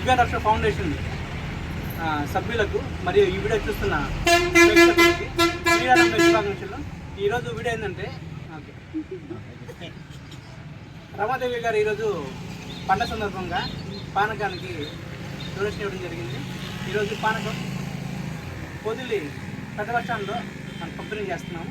దివ్య రక్ష ఫౌండేషన్ సభ్యులకు మరియు ఈ వీడియో చూస్తున్న శ్రీరామ శుభాకాంక్షలు ఈరోజు వీడియో ఏంటంటే రమాదేవి గారు ఈరోజు పండ సందర్భంగా పానకానికి డొనేషన్ ఇవ్వడం జరిగింది. ఈరోజు పానకం పొదిలి పెద్ద బస్ స్టాండ్లో మనం పంపిణీ చేస్తున్నాము.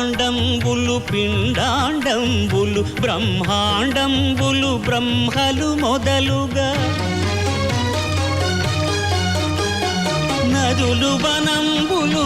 బ్రహ్మాండంబులు పిండాండంబులు బ్రహ్మాండంబులు బ్రహ్మలు మొదలుగా. నదులు వనంబులు